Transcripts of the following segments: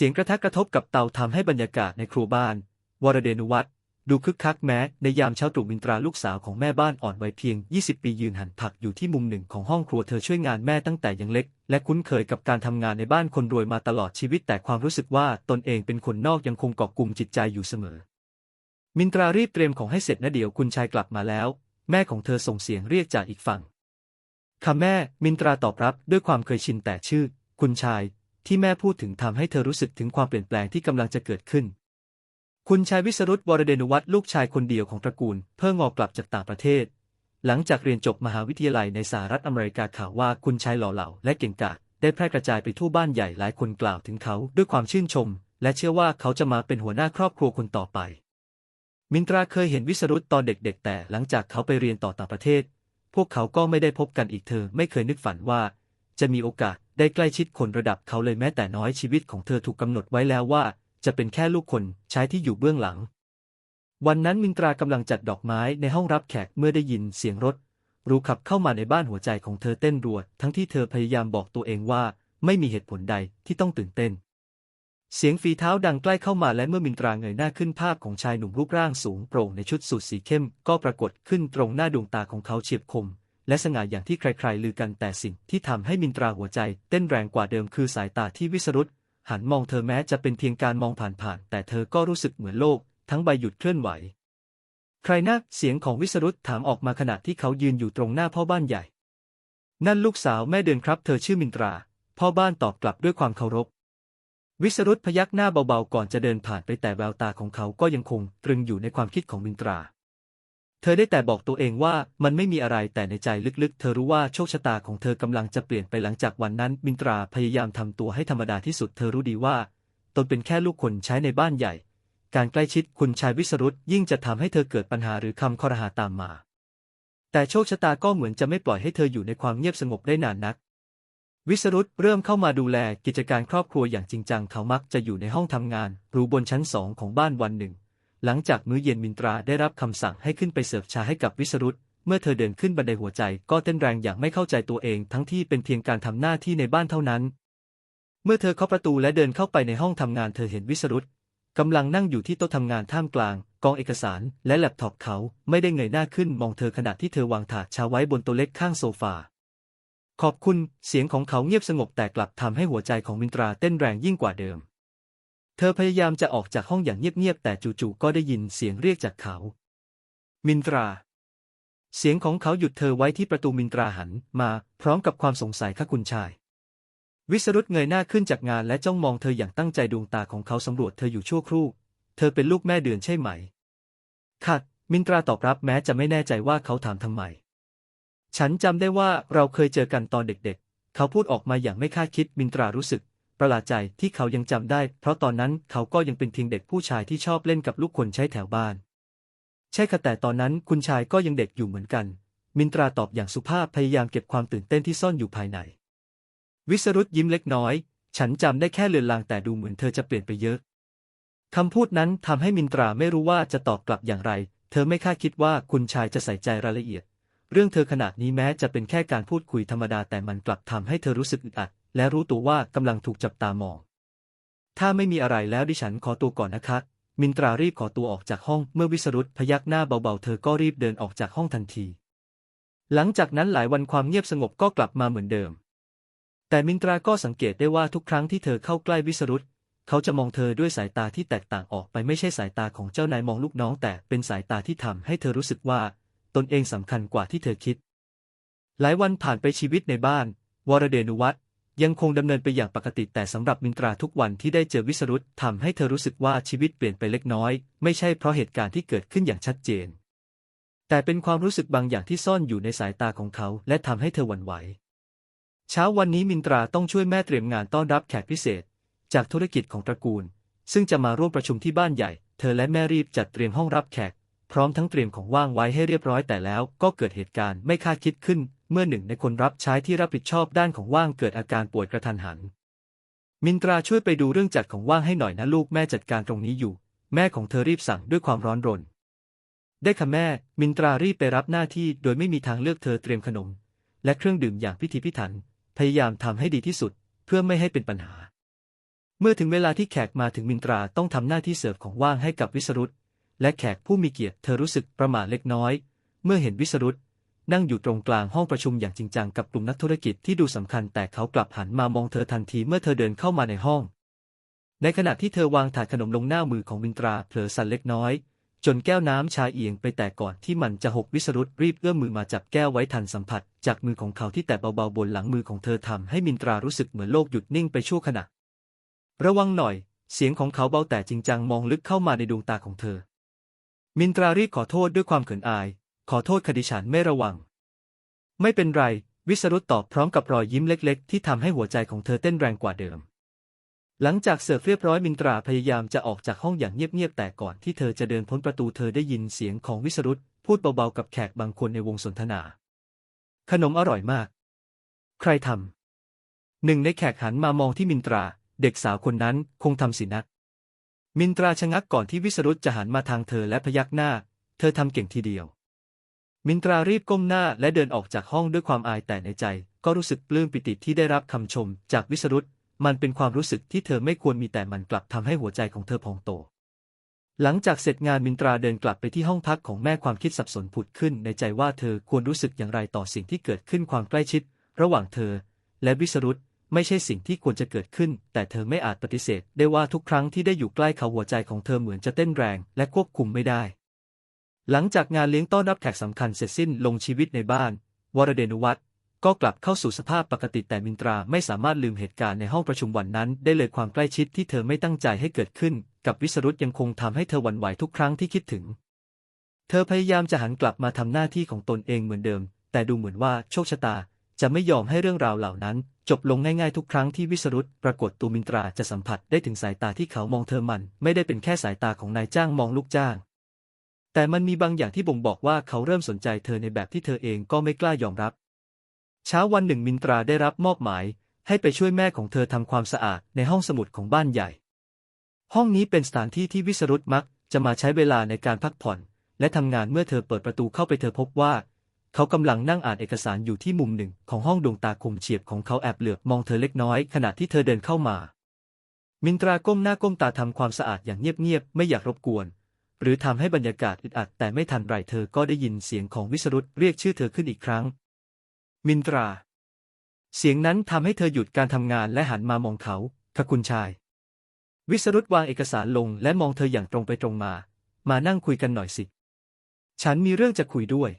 เสียงกระทะกระทบกับเตาทำให้บรรยากาศในครัวบ้าน วรเดนุวัฒน์ดูคึกคักแม้ในยามเช้าตรู่มินตราลูกสาวของแม่บ้านอ่อนวัยเพียง 20 ปียืนหันผักอยู่ที่มุมหนึ่งของห้องครัวเธอช่วยงานแม่ตั้งแต่ยังเล็ก และคุ้นเคยกับการทำงานในบ้านคนรวยมาตลอดชีวิตแต่ความรู้สึกว่าตนเองเป็นคนนอกยังคงเกาะกลุ่มจิตใจอยู่เสมอ มินตรารีบเตรียมของให้เสร็จนะเดี๋ยวคุณชายกลับมาแล้ว แม่ของเธอส่งเสียงเรียกจากอีกฝั่งค่ะแม่ มินตราตอบรับด้วยความเคยชินแต่ชื่อ คุณชาย ที่แม่พูดถึงทำให้เธอรู้สึกถึงความเปลี่ยนแปลงที่กำลังจะเกิดขึ้น คุณชายวิสรุตวรเดนุวัฒน์ลูกชายคนเดียวของตระกูล เพิ่งงอกลับจากต่างประเทศ หลังจากเรียนจบมหาวิทยาลัยในสหรัฐอเมริกาข่าวว่าคุณชายหล่อเหลาและเก่งกาจได้แพร่กระจายไปทั่วบ้านใหญ่หลายคนกล่าวถึงเขาด้วยความชื่นชม และเชื่อว่าเขาจะมาเป็นหัวหน้าครอบครัวคนต่อไป มินตราเคยเห็นวิสรุตตอนเด็กๆ แต่หลังจากเขาไปเรียนต่อต่างประเทศ พวกเขาก็ไม่ได้พบกันอีกเธอไม่เคยนึกฝันว่า จะมีโอกาส ได้ใกล้ชิดคนระดับเขาเลยแม้แต่น้อยชีวิตของเธอถูกกำหนดไว้แล้วว่า จะเป็นแค่ลูกคนใช้ที่อยู่เบื้องหลัง วันนั้นมินตรากำลังจัดดอกไม้ในห้องรับแขกเมื่อได้ยินเสียงรถรูขับเข้ามาในบ้านหัวใจของเธอเต้นรัวทั้งที่เธอพยายามบอกตัวเองว่า ไม่มีเหตุผลใดที่ต้องตื่นเต้น เสียงฝีเท้าดังใกล้เข้ามาและเมื่อมินตราเงยหน้าขึ้นภาพของชายหนุ่มรูปร่างสูงโปร่งในชุดสูทสีเข้ม ก็ปรากฏขึ้นตรงหน้าดวงตาของเขาเฉียบคม และสง่าอย่างที่ใครๆลือกันแต่สิ่งที่ทำให้มินตราหัวใจ เต้นแรงกว่าเดิมคือสายตาที่วิสรุตหันมองเธอแม้จะเป็นเพียงการมองผ่านๆแต่เธอก็รู้สึกเหมือนโลก ทั้งใบหยุดเคลื่อนไหว ใครนะเสียงของวิสรุตถามออกมาขณะที่เขายืนอยู่ตรงหน้าพ่อบ้านใหญ่ นั่นลูกสาวแม่เดินครับเธอชื่อมินตรา พ่อบ้านตอบกลับด้วยความเคารพ วิสรุตพยักหน้าเบาๆก่อนจะเดินผ่านไปแต่แววตาของเขาก็ยังคงตรึงอยู่ในความคิดของมินตรา เธอได้แต่บอกตัวเองว่ามันไม่มีอะไรแต่ในใจลึกๆ เธอรู้ว่าโชคชะตาของเธอกำลังจะเปลี่ยนไปหลังจากวันนั้น มินตราพยายามทำตัวให้ธรรมดาที่สุด เธอรู้ดีว่า ตนเป็นแค่ลูกคนใช้ในบ้านใหญ่ การใกล้ชิดคุณชายวิสรุตยิ่งจะทำให้เธอเกิดปัญหาหรือคำคอรหาตามมา แต่โชคชะตาก็เหมือนจะไม่ปล่อยให้เธออยู่ในความเงียบสงบได้นานนัก วิสรุตเริ่มเข้ามาดูแลกิจการครอบครัวอย่างจริงจังเขามักจะอยู่ในห้องทำงาน หรูบนชั้นสองของบ้านวันหนึ่ง หลังจากมื้อเย็นมินตราได้รับคำสั่งให้ขึ้นไปเสิร์ฟชาให้กับวิสรุตเมื่อเธอเดินขึ้นบันไดหัวใจก็เต้นแรงอย่างไม่เข้าใจตัวเองทั้งที่เป็นเพียงการทำหน้าที่ในบ้านเท่านั้น เมื่อเธอเคาะประตูและเดินเข้าไปในห้องทำงานเธอเห็นวิสรุตกำลังนั่งอยู่ที่โต๊ะทำงานท่ามกลาง กองเอกสารและแล็ปท็อปเขาไม่ได้เงยหน้าขึ้นมองเธอขณะที่เธอวางถาดชาไว้บนโต๊ะเล็กข้างโซฟาขอบคุณ เสียงของเขาเงียบสงบแต่กลับทำให้หัวใจของมินตราเต้นแรงยิ่งกว่าเดิม เธอพยายามจะออกจากห้องอย่างเงียบๆแต่จู่ๆก็ได้ยินเสียงเรียกจากเขา มินตรา เสียงของเขาหยุดเธอไว้ที่ประตูมินตราหันมาพร้อมกับความสงสัยค่ะคุณชาย วิสรุตเงยหน้าขึ้นจากงานและจ้องมองเธออย่างตั้งใจดวงตาของเขาสำรวจเธออยู่ชั่วครู่ เธอเป็นลูกแม่เดือนใช่ไหมค่ะมินตราตอบรับแม้จะไม่แน่ใจว่าเขาถามทำไม ฉันจำได้ว่าเราเคยเจอกันตอนเด็กๆ เขาพูดออกมาอย่างไม่คาดคิดมินตรารู้สึก ประหลาดใจที่เขายังจำได้ เพราะตอนนั้นเขาก็ยังเป็นเพียงเด็กผู้ชายที่ชอบเล่นกับลูกคนใช้แถวบ้าน ใช่ค่ะแต่ตอนนั้นคุณชายก็ยังเด็กอยู่เหมือนกัน มินตราตอบอย่างสุภาพพยายามเก็บความตื่นเต้นที่ซ่อนอยู่ภายใน วิสรุตยิ้มเล็กน้อย ฉันจำได้แค่เลือนลางแต่ดูเหมือนเธอจะเปลี่ยนไปเยอะคำพูดนั้นทำให้มินตราไม่รู้ว่าจะตอบกลับอย่างไร เธอไม่คาดคิดว่าคุณชายจะใส่ใจรายละเอียด เรื่องเธอขนาดนี้แม้จะเป็นแค่การพูดคุยธรรมดาแต่มันกลับทำให้เธอรู้สึกอึดอัด และรู้ตัวว่ากำลังถูกจับตามอง ถ้าไม่มีอะไรแล้วดิฉันขอตัวก่อนนะคะ มินตรารีบขอตัวออกจากห้องเมื่อวิสรุตพยักหน้าเบาๆ เธอก็รีบเดินออกจากห้องทันที หลังจากนั้นหลายวันความเงียบสงบก็กลับมาเหมือนเดิม แต่มินตราก็สังเกตได้ว่าทุกครั้งที่เธอเข้าใกล้วิสรุตเขาจะมองเธอด้วยสายตาที่แตกต่างออกไปไม่ใช่สายตาของเจ้านายมองลูกน้อง แต่เป็นสายตาที่ทำให้เธอรู้สึกว่า ตนเองสำคัญกว่าที่เธอคิด หลายวันผ่านไปชีวิตในบ้าน วรเดนุวัตร ยังคงดำเนินไปอย่างปกติแต่สำหรับมินตราทุกวันที่ได้เจอวิสรุตทำให้เธอรู้สึกว่าชีวิตเปลี่ยนไปเล็กน้อย ไม่ใช่เพราะเหตุการณ์ที่เกิดขึ้นอย่างชัดเจน แต่เป็นความรู้สึกบางอย่างที่ซ่อนอยู่ในสายตาของเขาและทำให้เธอหวั่นไหว เช้าวันนี้มินตราต้องช่วยแม่เตรียมงานต้อนรับแขกพิเศษ จากธุรกิจของตระกูล ซึ่งจะมาร่วมประชุมที่บ้านใหญ่ เธอและแม่รีบจัดเตรียมห้องรับแขก พร้อมทั้งเตรียมของว่างไว้ให้เรียบร้อยแต่แล้วก็เกิดเหตุการณ์ไม่คาดคิดขึ้น เมื่อหนึ่งในคนรับใช้ที่รับผิดชอบด้านของว่างเกิดอาการป่วยกระทันหัน มินตราช่วยไปดูเรื่องจัดของว่างให้หน่อยนะลูกแม่จัดการตรงนี้อยู่ แม่ของเธอรีบสั่งด้วยความร้อนรน ได้ค่ะแม่ มินตรารีบไปรับหน้าที่โดยไม่มีทางเลือกเธอเตรียมขนม และเครื่องดื่มอย่างพิถีพิถัน พยายามทำให้ดีที่สุด เพื่อไม่ให้เป็นปัญหา เมื่อถึงเวลาที่แขกมาถึงมินตราต้องทำหน้าที่เสิร์ฟของว่างให้กับวิสรุตและแขกผู้มีเกียรติเธอรู้สึกประหม่าเล็กน้อย เมื่อเห็นวิสรุต นั่งอยู่ตรงกลางห้องประชุมอย่างจริงจังกับกลุ่มนักธุรกิจที่ดูสำคัญแต่เขากลับหันมามองเธอทันทีเมื่อเธอเดินเข้ามาในห้อง ในขณะที่เธอวางถาดขนมลงหน้ามือของมินตราเผลอสั่นเล็กน้อย จนแก้วน้ำชาเอียงไปแต่ก่อนที่มันจะหกวิสรุตรีบเอื้อมมือมาจับแก้วไว้ทันสัมผัส จากมือของเขาที่แตะเบาๆบนหลังมือของเธอทำให้มินตรารู้สึกเหมือนโลกหยุดนิ่งไปชั่วขณะ ระวังหน่อย เสียงของเขาเบาแต่จริงจังมองลึกเข้ามาในดวงตาของเธอ มินตรารีบขอโทษด้วยความเขินอาย ขอโทษคดิฉันไม่ระวัง ไม่เป็นไร วิสรุตตอบพร้อมกับรอยยิ้มเล็ก ๆ ที่ทำให้หัวใจของเธอเต้นแรงกว่าเดิม หลังจากเสิร์ฟเรียบร้อยมินตราพยายามจะออกจากห้องอย่างเงียบ ๆ แต่ก่อนที่เธอจะเดินพ้นประตูเธอได้ยินเสียงของวิสรุตพูดเบา ๆ กับแขกบางคนในวงสนทนา ขนมอร่อยมาก ใครทำหนึ่งในแขกหันมามองที่มินตรา เด็กสาวคนนั้นคงทำสินะมินตราชะงักก่อนที่วิสรุตจะหันมาทางเธอและพยักหน้า เธอทำเก่งทีเดียว มินตรารีบก้มหน้าและเดินออกจากห้องด้วยความอายแต่ในใจ ก็รู้สึกปลื้มปิติที่ได้รับคำชม จากวิสรุตมันเป็นความรู้สึกที่เธอไม่ควรมีแต่มันกลับทำให้หัวใจของเธอพองโต หลังจากเสร็จงานมินตราเดินกลับไปที่ห้องพักของแม่ความคิดสับสนผุดขึ้น ในใจว่าเธอควรรู้สึกอย่างไรต่อสิ่งที่เกิดขึ้นความใกล้ชิด ระหว่างเธอ และวิสรุตไม่ใช่สิ่งที่ควรจะเกิดขึ้น แต่เธอไม่อาจปฏิเสธ ได้ว่าทุกครั้งที่ได้อยู่ใกล้เขาหัวใจของเธอเหมือนจะเต้นแรง และควบคุมไม่ได้ หลังจากงานเลี้ยงต้อนรับแขกสำคัญเสร็จสิ้นลงชีวิตในบ้าน วรเดนุวัตรก็กลับเข้าสู่สภาพปกติแต่มินตราไม่สามารถลืมเหตุการณ์ในห้องประชุมวันนั้นได้เลยความใกล้ชิดที่เธอไม่ตั้งใจให้เกิดขึ้น กับวิสรุตยังคงทำให้เธอหวั่นไหวทุกครั้งที่คิดถึง เธอพยายามจะหันกลับมาทำหน้าที่ของตนเองเหมือนเดิม แต่ดูเหมือนว่าโชคชะตา จะไม่ยอมให้เรื่องราวเหล่านั้น จบลงง่ายๆทุกครั้งที่วิสรุตปรากฏตัวมินตราจะสัมผัสได้ถึงสายตาที่เขามองเธอมัน ไม่ได้เป็นแค่สายตาของนายจ้างมองลูกจ้าง แต่มันมีบางอย่างที่บ่งบอกว่าเขาเริ่มสนใจเธอในแบบที่เธอเองก็ไม่กล้ายอมรับ เช้าวันหนึ่งมินตราได้รับมอบหมาย ให้ไปช่วยแม่ของเธอทำความสะอาดในห้องสมุดของบ้านใหญ่ ห้องนี้เป็นสถานที่ที่วิสรุตมักจะมาใช้เวลาในการพักผ่อน และทำงานเมื่อเธอเปิดประตูเข้าไปเธอพบว่า เขากำลังนั่งอ่านเอกสารอยู่ที่มุมหนึ่งของห้องดวงตาคมเฉียบของเขาแอบเหลือบมองเธอเล็กน้อยขณะที่เธอเดินเข้ามา มินตราก้มหน้าก้มตาทำความสะอาดอย่างเงียบๆไม่อยากรบกวน หรือทำให้บรรยากาศอึดอัดแต่ไม่ทันไรเธอก็ได้ยินเสียงของวิสรุตเรียกชื่อเธอขึ้นอีกครั้ง มินตรา เสียงนั้นทำให้เธอหยุดการทำงานและหันมามองเขาค่ะคุณชาย วิสรุตวางเอกสารลงและมองเธออย่างตรงไปตรงมา มานั่งคุยกันหน่อยสิ ฉันมีเรื่องจะคุยด้วย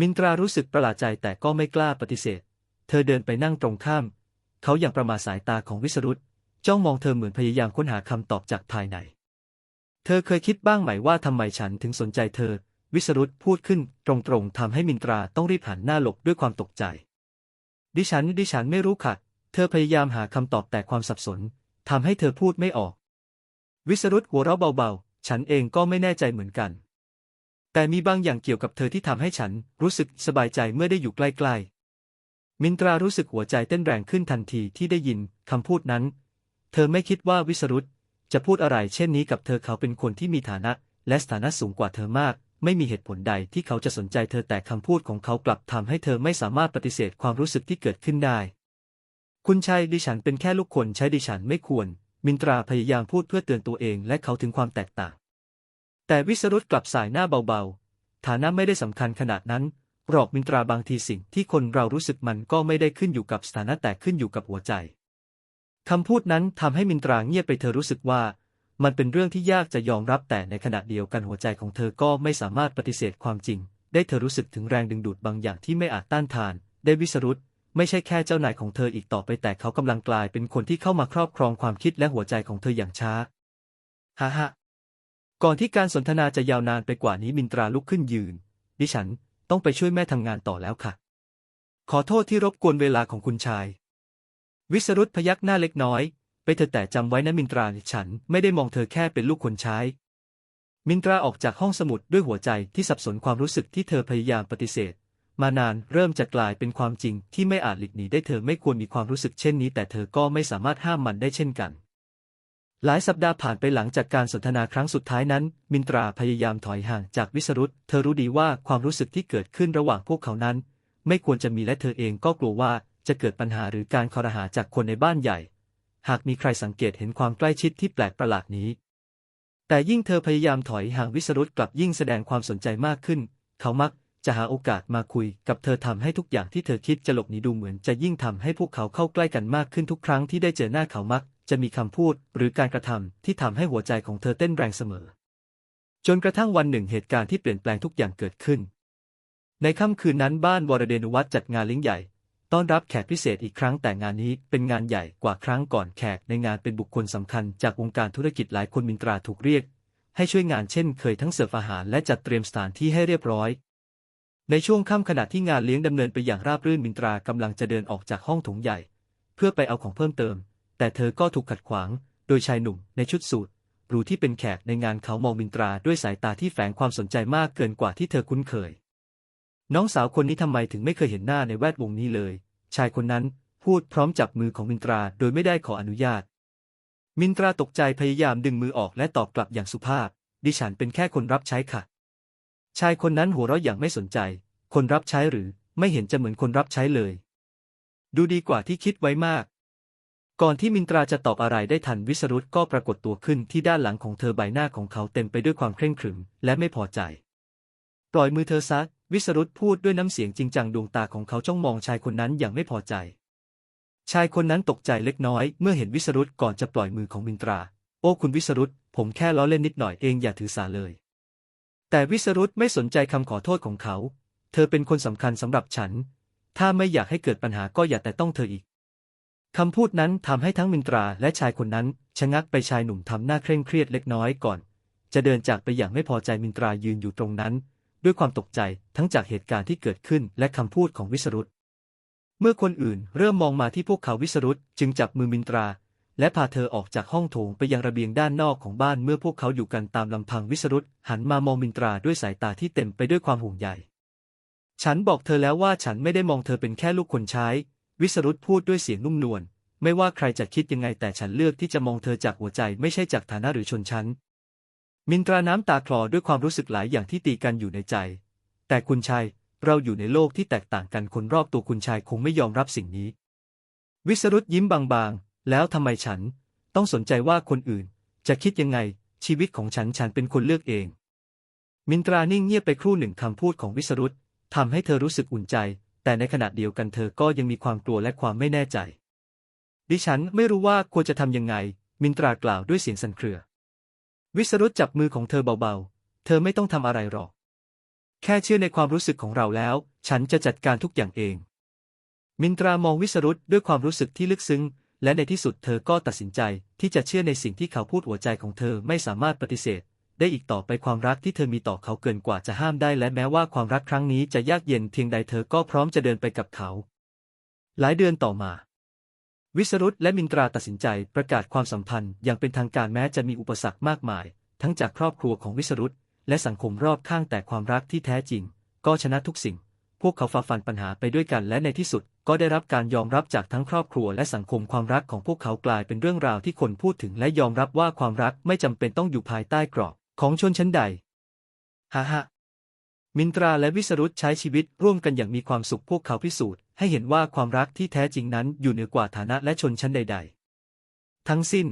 มินตรารู้สึกประหลาดใจแต่ก็ไม่กล้าปฏิเสธ เธอเดินไปนั่งตรงข้าม เขาอย่างประมาสายตาของวิสรุตจ้องมองเธอเหมือนพยายามค้นหาคำตอบจากภายใน เธอเคยคิดบ้างไหมว่าทำไมฉันถึงสนใจเธอ วิสรุตพูดขึ้นตรงๆทำให้มินตราต้องรีบหันหน้าหลบด้วยความตกใจ ดิฉัน ดิฉันไม่รู้ค่ะ เธอพยายามหาคำตอบแต่ความสับสนทำให้เธอพูดไม่ออก วิสรุตหัวเราะเบาๆ ฉันเองก็ไม่แน่ใจเหมือนกัน แต่มีบางอย่างเกี่ยวกับเธอที่ทำให้ฉันรู้สึกสบายใจเมื่อได้อยู่ใกล้ๆ มินตรารู้สึกหัวใจเต้นแรงขึ้นทันทีที่ได้ยินคำพูดนั้น เธอไม่คิดว่าวิสรุต จะพูดอะไรเช่นนี้กับเธอเขาเป็นคนที่มีฐานะ และสถานะสูงกว่าเธอมาก ไม่มีเหตุผลใดที่เขาจะสนใจเธอแต่คำพูดของเขากลับทำให้เธอไม่สามารถปฏิเสธความรู้สึกที่เกิดขึ้นได้ คุณชายดิฉันเป็นแค่ลูกคนใช้ดิฉันไม่ควร มินตราพยายามพูดเพื่อเตือนตัวเองและเขาถึงความแตกต่าง แต่วิสรุตกลับสายหน้าเบาๆ ฐานะไม่ได้สำคัญขนาดนั้นหรอกมินตราบางทีสิ่งที่คนเรารู้สึกมันก็ไม่ได้ขึ้นอยู่กับสถานะแต่ขึ้นอยู่กับหัวใจ คำพูดนั้นทำให้มินตราเงียบไปเธอรู้สึกว่า มันเป็นเรื่องที่ยากจะยอมรับแต่ในขณะเดียวกันหัวใจของเธอก็ไม่สามารถปฏิเสธความจริง ได้เธอรู้สึกถึงแรงดึงดูดบางอย่างที่ไม่อาจต้านทาน ได้วิสรุตไม่ใช่แค่เจ้านายของเธออีกต่อไปแต่เขากำลังกลายเป็นคนที่เข้ามาครอบครองความคิดและหัวใจของเธออย่างช้าฮ่าฮ่าก่อนที่การสนทนาจะยาวนานไปกว่านี้มินตราลุกขึ้นยืน ดิฉันต้องไปช่วยแม่ทำงานต่อแล้วค่ะ ขอโทษที่รบกวนเวลาของคุณชาย วิสรุตพยักหน้าเล็กน้อย ไปเธอแต่จำไว้นะมินตราฉันไม่ได้มองเธอแค่เป็นลูกคนใช้ มินตราออกจากห้องสมุดด้วยหัวใจที่สับสนความรู้สึกที่เธอพยายามปฏิเสธ มานานเริ่มจะกลายเป็นความจริงที่ไม่อาจหลีกหนีได้เธอไม่ควรมีความรู้สึกเช่นนี้ แต่เธอก็ไม่สามารถห้ามมันได้เช่นกัน หลายสัปดาห์ผ่านไปหลังจากการสนทนาครั้งสุดท้ายนั้น มินตราพยายามถอยห่างจากวิสรุตเธอรู้ดีว่าความรู้สึกที่เกิดขึ้นระหว่างพวกเขานั้น ไม่ควรจะมีและเธอเองก็กลัวว่า จะเกิดปัญหาหรือการคอรหาจากคนในบ้านใหญ่ หากมีใครสังเกตเห็นความใกล้ชิดที่แปลกประหลาดนี้ แต่ยิ่งเธอพยายามถอยห่างวิสรุตกลับยิ่งแสดงความสนใจมากขึ้น เขามักจะหาโอกาสมาคุยกับเธอทำให้ทุกอย่างที่เธอคิดจะหลบหนีดูเหมือนจะยิ่งทำให้พวกเขาเข้าใกล้กันมากขึ้นทุกครั้งที่ได้เจอหน้าเขามัก จะมีคำพูดหรือการกระทำที่ทำให้หัวใจของเธอเต้นแรงเสมอ จนกระทั่งวันหนึ่งเหตุการณ์ที่เปลี่ยนแปลงทุกอย่างเกิดขึ้น ในค่ำคืนนั้นบ้านวรเดนุวัฒน์จัดงานเลี้ยงใหญ่ ต้อนรับแขกพิเศษอีกครั้งแต่งานนี้เป็นงานใหญ่กว่าครั้งก่อนแขกในงานเป็นบุคคลสำคัญจากวงการธุรกิจหลายคนมินตราถูกเรียก ให้ช่วยงานเช่นเคยทั้งเสิร์ฟอาหารและจัดเตรียมสถานที่ให้เรียบร้อย ในช่วงค่ำขณะที่งานเลี้ยงดำเนินไปอย่างราบรื่นมินตรากำลังจะเดินออกจากห้องถงใหญ่ เพื่อไปเอาของเพิ่มเติม แต่เธอก็ถูกขัดขวาง โดยชายหนุ่มในชุดสูทหรูที่เป็นแขกในงานเขามองมินตราด้วยสายตาที่แฝงความสนใจมากเกินกว่าที่เธอคุ้นเคย น้องสาวคนนี้ทำไมถึงไม่เคยเห็นหน้าในแวดวงนี้เลย ชายคนนั้นพูดพร้อมจับมือของมินตราโดยไม่ได้ขออนุญาต มินตราตกใจพยายามดึงมือออกและตอบกลับอย่างสุภาพ ดิฉันเป็นแค่คนรับใช้ค่ะ ชายคนนั้นหัวเราะอย่างไม่สนใจ คนรับใช้หรือไม่เห็นจะเหมือนคนรับใช้เลย ดูดีกว่าที่คิดไว้มาก ก่อนที่มินตราจะตอบอะไรได้ทันวิสรุตก็ปรากฏตัวขึ้นที่ด้านหลังของเธอใบหน้าของเขาเต็มไปด้วยความเคร่งขรึมและไม่พอใจ ปล่อยมือเธอซะ วิสรุตพูดด้วยน้ำเสียงจริงจังดวงตาของเขาจ้องมองชายคนนั้นอย่างไม่พอใจ ชายคนนั้นตกใจเล็กน้อยเมื่อเห็นวิสรุตก่อนจะปล่อยมือของมินตรา โอ้คุณวิสรุตผมแค่ล้อเล่นนิดหน่อยเองอย่าถือสาเลย แต่วิสรุตไม่สนใจคำขอโทษของเขา เธอเป็นคนสำคัญสำหรับฉัน ถ้าไม่อยากให้เกิดปัญหาก็อย่าแต่ต้องเธออีกคำพูดนั้นทำให้ทั้งมินตราและชายคนนั้นชะงักไปชายหนุ่มทำหน้าเคร่งเครียดเล็กน้อยก่อน จะเดินจากไปอย่างไม่พอใจมินตรายืนอยู่ตรงนั้น ด้วยความตกใจทั้งจากเหตุการณ์ที่เกิดขึ้นและคำพูดของวิสรุตเมื่อคนอื่นเริ่มมองมาที่พวกเขาวิสรุตจึงจับมือมินตรา และพาเธอออกจากห้องโถงไปยังระเบียงด้านนอกของบ้านเมื่อพวกเขาอยู่กันตามลำพังวิสรุตหันมามองมินตราด้วยสายตาที่เต็มไปด้วยความห่วงใยฉันบอกเธอแล้วว่าฉันไม่ได้มองเธอเป็นแค่ลูกคนใช้ วิสรุตพูดด้วยเสียงนุ่มนวลไม่ว่าใครจะคิดยังไงแต่ฉันเลือกที่จะมองเธอจากหัวใจไม่ใช่จากฐานะหรือชนชั้น มินตราน้ำตาคลอด้วยความรู้สึกหลายอย่างที่ตีกันอยู่ในใจ แต่คุณชายเราอยู่ในโลกที่แตกต่างกันคนรอบตัวคุณชายคงไม่ยอมรับสิ่งนี้ วิสรุตยิ้มบางๆ แล้วทำไมฉัน ต้องสนใจว่าคนอื่น จะคิดยังไง ชีวิตของฉันฉันเป็นคนเลือกเอง มินตรานิ่งเงียบไปครู่หนึ่งคำพูดของวิสรุตทำให้เธอรู้สึกอุ่นใจ แต่ในขณะเดียวกันเธอก็ยังมีความกลัวและความไม่แน่ใจ ดิฉันไม่รู้ว่าควรจะทำยังไง มินตรากล่าวด้วยเสียงสั่นเครือ วิสรุตจับมือของเธอเบาๆ เธอไม่ต้องทำอะไรหรอก แค่เชื่อในความรู้สึกของเราแล้ว ฉันจะจัดการทุกอย่างเอง มินตรามองวิสรุตด้วยความรู้สึกที่ลึกซึ้ง และในที่สุดเธอก็ตัดสินใจที่จะเชื่อในสิ่งที่เขาพูดหัวใจของเธอไม่สามารถปฏิเสธ ได้อีกต่อไปความรักที่เธอมีต่อเขาเกินกว่าจะห้ามได้ และแม้ว่าความรักครั้งนี้จะยากเย็นเพียงใดเธอก็พร้อมจะเดินไปกับเขา หลายเดือนต่อมา วิสรุตและมินตราตัดสินใจประกาศความสัมพันธ์อย่างเป็นทางการแม้จะมีอุปสรรคมากมาย ทั้งจากครอบครัวของวิสรุตและสังคมรอบข้างแต่ความรักที่แท้จริง ก็ชนะทุกสิ่ง พวกเขาฝ่าฟันปัญหาไปด้วยกันและในที่สุด ก็ได้รับการยอมรับจากทั้งครอบครัวและสังคมความรักของพวกเขากลายเป็นเรื่องราวที่คนพูดถึงและยอมรับว่าความรักไม่จำเป็นต้องอยู่ภายใต้กรอบของชนชั้นใดฮ่าฮ่า มินตราและวิสรุตใช้ชีวิตร่วมกันอย่างมีความสุขพวกเขาพิสูจน์ให้เห็นว่าความรักที่แท้จริงนั้นอยู่เหนือกว่าฐานะและชนชั้นใด ๆ ทั้งสิ้น